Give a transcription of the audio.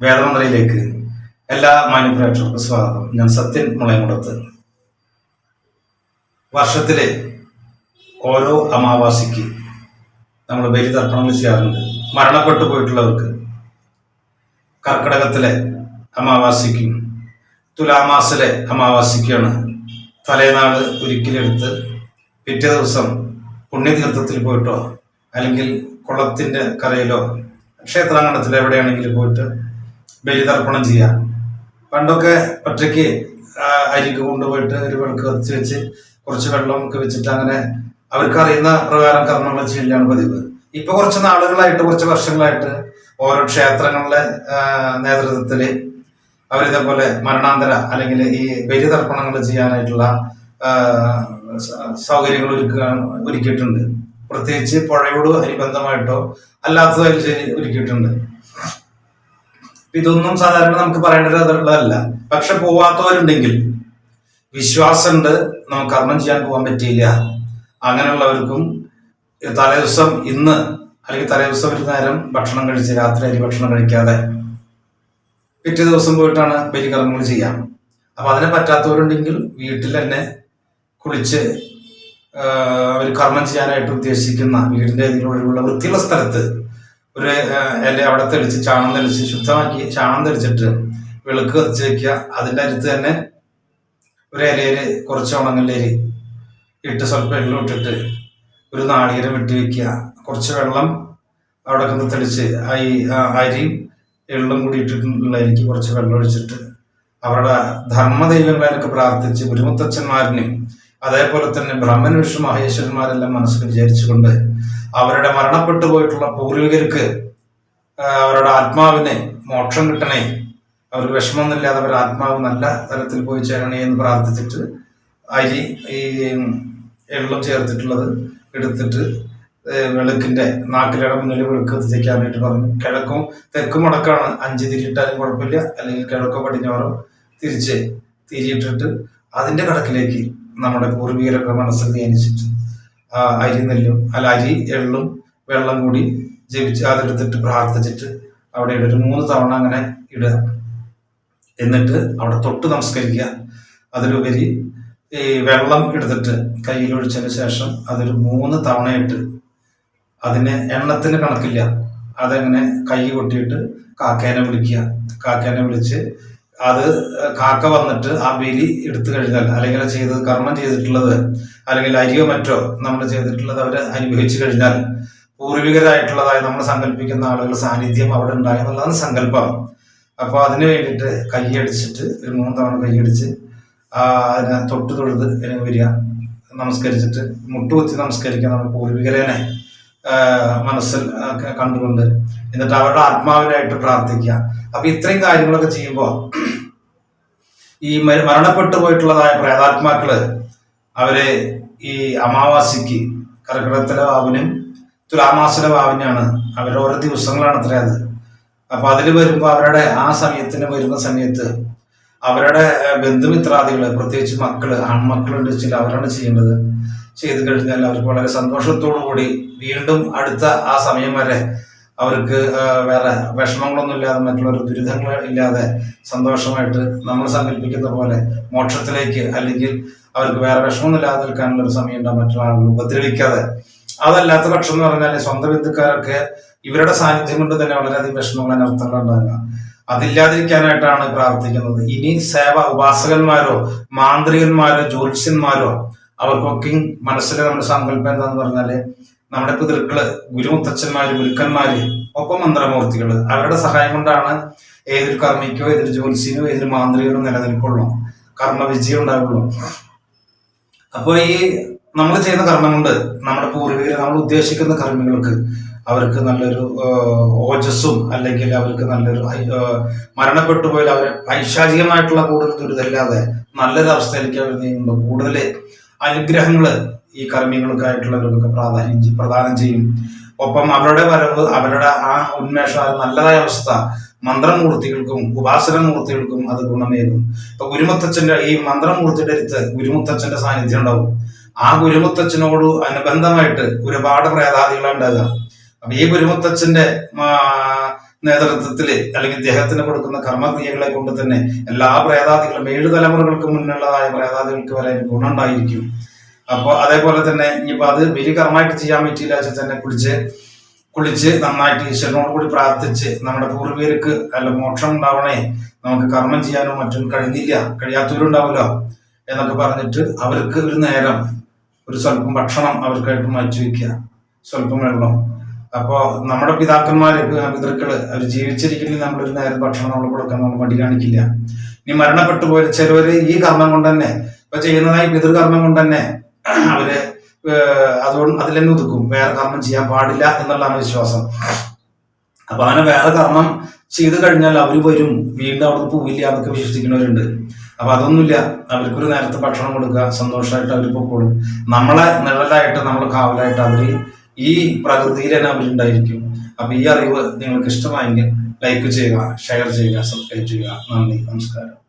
വേദമന്ത്രയിലേക്ക് എല്ലാ മാന്യപ്രേക്ഷകർക്കും സ്വാഗതം. ഞാൻ സത്യൻ മുളയമുടത്ത്. വർഷത്തിലെ ഓരോ അമാവാസിക്ക് നമ്മൾ ബലിതർപ്പണങ്ങൾ ചെയ്യാറുണ്ട്. മരണപ്പെട്ടു പോയിട്ടുള്ളവർക്ക് കർക്കിടകത്തിലെ അമാവാസിക്കും തുലാമാസിലെ അമാവാസിക്കാണ് തലേനാൾ ഒരിക്കലെടുത്ത് പിറ്റേ ദിവസം പുണ്യതീർത്ഥത്തിൽ പോയിട്ടോ അല്ലെങ്കിൽ കുളത്തിന്റെ കരയിലോ ക്ഷേത്രാങ്കണത്തിൽ എവിടെയാണെങ്കിലും പോയിട്ട് ബലിതർപ്പണം ചെയ്യാം. പണ്ടൊക്കെ ഒറ്റയ്ക്ക് അരിക്ക് കൊണ്ടുപോയിട്ട് ഒരു വിളക്ക് കത്തിച്ച് വെച്ച് കുറച്ച് വെള്ളമൊക്കെ വെച്ചിട്ട് അങ്ങനെ അവർക്ക് അറിയുന്ന പ്രകാരം കർമ്മങ്ങൾ ചെയ്യലാണ് പതിവ്. ഇപ്പൊ കുറച്ച് നാളുകളായിട്ട് കുറച്ച് വർഷങ്ങളായിട്ട് ഓരോ ക്ഷേത്രങ്ങളിലെ ആ, നേതൃത്വത്തിൽ അവരിതേപോലെ മരണാന്തര അല്ലെങ്കിൽ ഈ ബലിതർപ്പണങ്ങൾ ചെയ്യാനായിട്ടുള്ള സൗകര്യങ്ങൾ ഒരുക്കുക ഒരുക്കിയിട്ടുണ്ട്. പ്രത്യേകിച്ച് പുഴയോട് അനുബന്ധമായിട്ടോ അല്ലാത്തതായാലും ശരി ഒരുക്കിയിട്ടുണ്ട്. ഇതൊന്നും സാധാരണ നമുക്ക് പറയേണ്ടതല്ല പക്ഷെ പോവാത്തവരുണ്ടെങ്കിൽ വിശ്വാസമുണ്ട് നമുക്ക് കർമ്മം ചെയ്യാൻ പോകാൻ പറ്റിയില്ല. അങ്ങനെയുള്ളവർക്കും തലേദിവസം ഇന്ന് അല്ലെങ്കിൽ തലേദിവസം ഒരു നേരം ഭക്ഷണം കഴിച്ച് രാത്രി അരി ഭക്ഷണം കഴിക്കാതെ പിറ്റേ ദിവസം പോയിട്ടാണ് ബലികർമ്മങ്ങൾ ചെയ്യാം. അപ്പൊ അതിനെ പറ്റാത്തവരുണ്ടെങ്കിൽ വീട്ടിൽ തന്നെ കുളിച്ച് അവർ കർമ്മം ചെയ്യാനായിട്ട് ഉദ്ദേശിക്കുന്ന വീടിന്റെ ഇതിലുള്ള വൃത്തിയുള്ള സ്ഥലത്ത് ഒരു ഇല അവിടെ തെളിച്ച് ചാണം തെളിച്ച് ശുദ്ധമാക്കി ചാണം തെളിച്ചിട്ട് വിളക്ക് കത്തിച്ച് വെക്കുക. അതിന്റെ അടുത്ത് തന്നെ ഒരു ഇലയിൽ കുറച്ച് ഉണങ്ങലേരി ഇട്ട് സ്വല്പം എള്ളും ഇട്ടിട്ട് ഒരു നാളികേരം വെട്ടി വെക്കുക. കുറച്ച് വെള്ളം അവിടെ നിന്ന് തെളിച്ച് ഈ അരിയും എള്ളും കൂടി ഇട്ടിട്ടുള്ളതിലേക്ക് കുറച്ച് വെള്ളം ഒഴിച്ചിട്ട് അവരുടെ ധർമ്മദൈവങ്ങളെ പ്രാർത്ഥിച്ച് ഗുരുമുത്തച്ഛന്മാരിനും അതേപോലെ തന്നെ ബ്രഹ്മൻ വിഷ്ണു മഹേശ്വരന്മാരെല്ലാം മനസ്സിൽ വിചാരിച്ചുകൊണ്ട് അവരുടെ മരണപ്പെട്ടു പോയിട്ടുള്ള പൂർവികർക്ക് അവരുടെ ആത്മാവിനെ മോക്ഷം കിട്ടണേ അവർക്ക് വിഷമമൊന്നുമില്ലാതെ അവരുടെ ആത്മാവ് നല്ല തരത്തിൽ പോയി ചേരണേ എന്ന് പ്രാർത്ഥിച്ചിട്ട് അരി ഈ എള്ളും ചേർത്തിട്ടുള്ളത് എടുത്തിട്ട് വെളുക്കിന്റെ നാക്കിലയുടെ മുന്നിൽ വെളുക്ക് എത്തിക്കാനായിട്ട് പറഞ്ഞു. കിഴക്കും തെക്കും മുടക്കാണ് അഞ്ച് തിരിയിട്ടാലും കുഴപ്പമില്ല. അല്ലെങ്കിൽ കിഴക്കോ പടിഞ്ഞാറോ തിരിച്ച് തിരിയിട്ടിട്ട് അതിന്റെ കടക്കിലേക്ക് നമ്മുടെ പൂർവികരൊക്കെ മനസ്സിൽ ധ്യാനിച്ചിട്ട് ആ അരി നെല്ലും അല്ല അരി എള്ളും വെള്ളം കൂടി ജപിച്ച് അതെടുത്തിട്ട് പ്രാർത്ഥിച്ചിട്ട് അവിടെ ഇടുക ഒരു മൂന്ന് തവണ അങ്ങനെ ഇടുക. എന്നിട്ട് അവിടെ തൊട്ട് നമസ്കരിക്കുക. അതിലുപരി ഈ വെള്ളം എടുത്തിട്ട് കയ്യിലൊഴിച്ചതിന് ശേഷം അതൊരു മൂന്ന് തവണയിട്ട് അതിന് എണ്ണത്തിന് കണക്കില്ല. അതങ്ങനെ കൈ കൊട്ടിയിട്ട് കാക്കേനെ വിളിക്കുക. കാക്കേനെ വിളിച്ച് അത് കാക്ക വന്നിട്ട് ആ ബലി എടുത്തു കഴിഞ്ഞാൽ അല്ലെങ്കിൽ ചെയ്ത് കർമ്മം ചെയ്തിട്ടുള്ളത് അല്ലെങ്കിൽ അരിയോ മറ്റോ നമ്മൾ ചെയ്തിട്ടുള്ളത് അവർ അനുഭവിച്ചു കഴിഞ്ഞാൽ പൂർവികരായിട്ടുള്ളതായി നമ്മൾ സങ്കല്പിക്കുന്ന ആളുകളുടെ സാന്നിധ്യം അവിടെ ഉണ്ടായി എന്നുള്ളതാണ് സങ്കല്പം. അപ്പോൾ അതിന് വേണ്ടിയിട്ട് കൈയടിച്ചിട്ട് ഒരു മൂന്ന് തവണ കൈയടിച്ച് അതിനെ തൊട്ട് തൊഴുത് വരിക നമസ്കരിച്ചിട്ട് മുട്ടുകുത്തി നമസ്കരിക്കുക നമ്മുടെ പൂർവികരനെ. മനസ്സിൽ കണ്ടുകൊണ്ട് എന്നിട്ട് അവരുടെ ആത്മാവിനായിട്ട് പ്രാർത്ഥിക്കുക. അപ്പൊ ഇത്രയും കാര്യങ്ങളൊക്കെ ചെയ്യുമ്പോൾ ഈ മര- മരണപ്പെട്ടു പോയിട്ടുള്ളതായ പ്രേതാത്മാക്കൾ അവരെ ഈ അമാവാസിക്ക് കർക്കിടകത്തിലെ വാവിനും തുലാമാസിലെ വാവിനാണ് അവരുടെ ഓരോ ദിവസങ്ങളാണ് അത്ര അത്. അപ്പൊ അതിൽ വരുമ്പോൾ അവരുടെ ആ സമയത്തിന് വരുന്ന സമയത്ത് അവരുടെ ബന്ധുമിത്രാദികൾ പ്രത്യേകിച്ച് മക്കൾ ആൺമക്കളുണ്ട് ചില അവരാണ് ചെയ്യേണ്ടത് ചെയ്തു കഴിഞ്ഞാൽ അവർക്ക് വളരെ സന്തോഷത്തോടു കൂടി വീണ്ടും അടുത്ത ആ സമയം വരെ അവർക്ക് വേറെ വിഷമങ്ങളൊന്നും ഇല്ലാതെ മറ്റുള്ളവർ ദുരിതങ്ങൾ ഇല്ലാതെ സന്തോഷമായിട്ട് നമ്മൾ സങ്കല്പിക്കുന്ന പോലെ മോക്ഷത്തിലേക്ക് അല്ലെങ്കിൽ അവർക്ക് വേറെ വിഷമമൊന്നും ഇല്ലാതെ നിൽക്കാനുള്ള ഒരു സമയം ഉണ്ടാകും മറ്റുള്ള ആളുകൾ ഉപദ്രവിക്കാതെ. അതല്ലാത്ത പക്ഷം എന്ന് പറഞ്ഞാൽ സ്വന്തം ബന്ധുക്കാരൊക്കെ ഇവരുടെ സാന്നിധ്യം കൊണ്ട് തന്നെ വളരെയധികം വിഷമങ്ങൾ അനർത്ഥങ്ങൾ ഉണ്ടാകുക. അതില്ലാതിരിക്കാനായിട്ടാണ് പ്രാർത്ഥിക്കുന്നത്. ഇനി സേവ ഉപാസകന്മാരോ മാന്ത്രികന്മാരോ ജ്യോത്സ്യന്മാരോ അവർക്കൊക്കെ മനസ്സിലെ നമ്മുടെ സങ്കല്പം എന്താന്ന് പറഞ്ഞാൽ നമ്മുടെ പിതൃക്കൾ ഗുരുമുത്തച്ഛന്മാര് ഗുരുക്കന്മാര് ഒപ്പം മന്ത്രമൂർത്തികൾ അവരുടെ സഹായം കൊണ്ടാണ് ഏതൊരു കർമ്മിക്കോ ഏതൊരു ജ്യോത്സ്യനോ ഏതൊരു മാന്ത്രികനോ നിലനിൽക്കുള്ളൂ കർമ്മവിജയം ഉണ്ടാവുള്ളൂ. അപ്പോൾ ഈ നമ്മൾ ചെയ്യുന്ന കർമ്മം കൊണ്ട് നമ്മുടെ പൂർവികർ നമ്മൾ ഉദ്ദേശിക്കുന്ന കർമ്മികൾക്ക് അവർക്ക് നല്ലൊരു ഓജസ്സും അല്ലെങ്കിൽ അവർക്ക് നല്ലൊരു മരണപ്പെട്ടു പോയാൽ അവർ ഐശാചികമായിട്ടുള്ള കൂടുതൽ ദുരിതമില്ലാതെ നല്ലൊരു അവസ്ഥയിലേക്ക് അവർ നീങ്ങുമ്പോൾ കൂടുതൽ അനുഗ്രഹങ്ങൾ ഈ കർമ്മികൾക്കായിട്ടുള്ളവർക്കൊക്കെ പ്രാധാന്യം പ്രദാനം ചെയ്യും. ഒപ്പം അവരുടെ വരവ് അവരുടെ ആ ഉന്മേഷം നല്ലതായ അവസ്ഥ. മന്ത്രമൂർത്തികൾക്കും ഉപാസനമൂർത്തികൾക്കും അത് ഗുണമേകും. ഇപ്പൊ ഗുരുമുത്തച്ഛന്റെ ഈ മന്ത്രമൂർത്തിയുടെ അടുത്ത് ഗുരുമുത്തച്ഛന്റെ സാന്നിധ്യം ഉണ്ടാവും. ആ ഗുരുമുത്തച്ഛനോട് അനുബന്ധമായിട്ട് ഒരുപാട് പ്രേതാദികളുണ്ടാകുക അപ്പൊ ഈ ഗുരുമുത്തച്ഛന്റെ നേതൃത്വത്തിൽ അല്ലെങ്കിൽ ഇദ്ദേഹത്തിന് കൊടുക്കുന്ന കർമ്മക്രിയകളെ കൊണ്ട് തന്നെ എല്ലാ പ്രേതാദികളും ഏഴ് തലമുറകൾക്ക് മുന്നുള്ളതായ പ്രേതാദികൾക്ക് വരെ ഗുണമുണ്ടായിരിക്കും. അപ്പോൾ അതേപോലെ തന്നെ ഇനിയിപ്പോൾ അത് വലിയ കർമ്മമായിട്ട് ചെയ്യാൻ പറ്റിയില്ല വെച്ചാൽ തന്നെ കുളിച്ച് കുളിച്ച് നന്നായിട്ട് ഈശ്വരനോട് കൂടി പ്രാർത്ഥിച്ച് നമ്മുടെ പൂർവികർക്ക് അല്ല മോക്ഷം ഉണ്ടാവണേ നമുക്ക് കർമ്മം ചെയ്യാനോ മറ്റും കഴിഞ്ഞില്ല കഴിയാത്തവരുണ്ടാവില്ല എന്നൊക്കെ പറഞ്ഞിട്ട് അവർക്ക് ഒരു നേരം ഒരു സ്വല്പം ഭക്ഷണം അവർക്കായിട്ട് മാറ്റി വയ്ക്കുക. സ്വല്പം വെള്ളം. അപ്പോൾ നമ്മുടെ പിതാക്കന്മാര് പിതൃക്കൾ അവർ ജീവിച്ചിരിക്കുന്ന നമ്മളൊരു നേരം ഭക്ഷണം നമ്മൾ കൊടുക്കാൻ നമ്മൾ മടി കാണിക്കില്ല. ഇനി മരണപ്പെട്ടു പോയ ചിലവര് ഈ കർമ്മം കൊണ്ട് തന്നെ ഇപ്പൊ ചെയ്യുന്നതായി പിതൃകർമ്മം കൊണ്ട് തന്നെ അവർ അതുകൊണ്ട് അതിൽ തന്നെ ഒതുക്കും. വേറെ കർമ്മം ചെയ്യാൻ പാടില്ല എന്നുള്ളതാണ് വിശ്വാസം. അപ്പൊ അങ്ങനെ വേറെ കർമ്മം ചെയ്തു കഴിഞ്ഞാൽ അവർ വരും. വീണ്ടും അവിടെ പോവില്ല എന്നൊക്കെ വിശ്വസിക്കുന്നവരുണ്ട്. അപ്പൊ അതൊന്നുമില്ല. അവർക്കൊരു നേരത്തെ ഭക്ഷണം കൊടുക്കുക സന്തോഷമായിട്ട് അവർ പൊക്കോളും. നമ്മളെ നിഴലായിട്ട് നമ്മളെ കാവലായിട്ട് അവർ ഈ പ്രകൃതിയിൽ തന്നെ അവരുണ്ടായിരിക്കും. അപ്പൊ ഈ അറിവ് നിങ്ങൾക്ക് ഇഷ്ടമായെങ്കിൽ ലൈക്ക് ചെയ്യുക ഷെയർ ചെയ്യുക സബ്സ്ക്രൈബ് ചെയ്യുക. നന്ദി നമസ്കാരം.